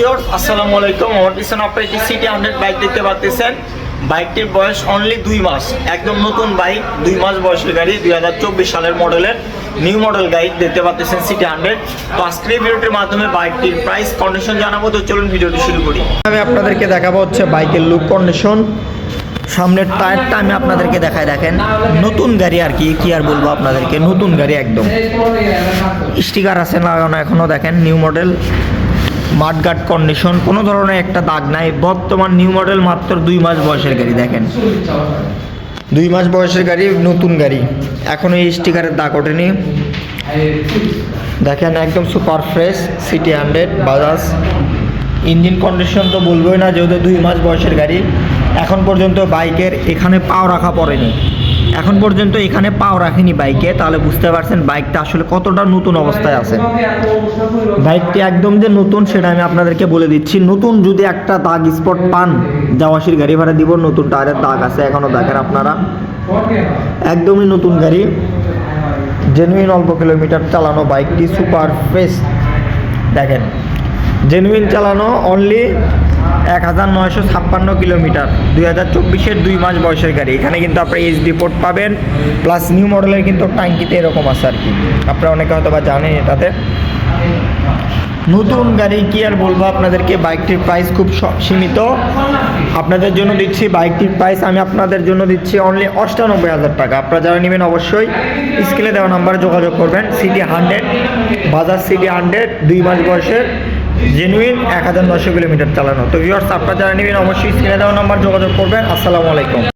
Viewers, আসসালামু আলাইকুম। আমার পিছনে আপনারা একটি সিটি হান্ড্রেড বাইক দেখতে পাচ্ছেন বাইকটির বয়স অনলি দুই মাস। একদম নতুন বাইক দুই মাস বয়সের গাড়ি, দুই হাজার চব্বিশ সালের মডেলের নিউ মডেল গাড়ি দেখতে পাচ্ছেন সিটি হান্ড্রেড তো আজকের ভিডিওটির মাধ্যমে বাইকটির প্রাইস কন্ডিশন জানাব। তো চলুন ভিডিওটি শুরু করি। আমি আপনাদেরকে দেখাবো হচ্ছে বাইকের লুক কন্ডিশন সামনের টায়ারটা আমি আপনাদেরকে দেখাই, দেখেন। নতুন গাড়ি আর কি কি আর বলব আপনাদেরকে? নতুন গাড়ি একদম। স্টিকার আছে লাগানো এখনও দেখেন নিউ মডেল মাঠগার্ড কন্ডিশন কোনো ধরনের একটা দাগ নাই। বর্তমান নিউ মডেল মাত্র দুই মাস বয়সের গাড়ি, দেখেন। দুই মাস বয়সের গাড়ি, নতুন গাড়ি। এখনও এই স্টিকারের দাগ ওঠেনি। দেখেন, একদম super fresh CT hundred Bajaj. Engine condition তো বলবোই না, যেহেতু দুই মাস বয়সের গাড়ি। এখন পর্যন্ত বাইকের এখানে পাও রাখা পড়েনি। এখন পর্যন্ত এখানে পাও রাখেনি বাইকে, তাহলে বুঝতে পারছেন বাইকটা আসলে কতটা নতুন অবস্থায় আছে। বাইকটি একদম যে নতুন সেটা আমি আপনাদেরকে বলে দিচ্ছি। নতুন যদি একটা দাগ স্পট পান যাওয়াশির গাড়ি ভাড়া দিব, নতুন টায়ারের দাগ আছে এখনও দেখেন আপনারা। একদমই নতুন গাড়ি। জেনুইন অল্প কিলোমিটার চালানো বাইকটি সুপার ফ্রেশ দেখেন জেনুইন চালানো অনলি এক হাজার নয়শো ছাপ্পান্ন কিলোমিটার। দুই হাজার চব্বিশের দুই মাস বয়সের গাড়ি। এখানে কিন্তু আপনারা এইচডি পোর্ট পাবেন। প্লাস নিউ মডেলের কিন্তু ট্যাঙ্কিতে এরকম আছে আর কি। আপনারা অনেকে হয়তো বা জানেন এটাতে। নতুন গাড়ি কি আর বলব আপনাদেরকে? বাইকটির প্রাইস খুব সীমিত। আপনাদের জন্য দিচ্ছি বাইকটির প্রাইস আমি আপনাদের জন্য দিচ্ছি অনলি অষ্টানব্বই হাজার টাকা। আপনারা যারা নেবেন অবশ্যই স্ক্রিনে দেওয়া নাম্বারে যোগাযোগ করবেন। CT hundred Bajaj CT hundred দুই মাস বয়সের। জেনুইন এক হাজার নশো কিলোমিটার চালানো। তো ভিউয়ার্স আপনারা যারা নেবেন, অবশ্যই স্ক্রিনে দেওয়া নাম্বার যোগাযোগ করবেন। আসসালামু আলাইকুম।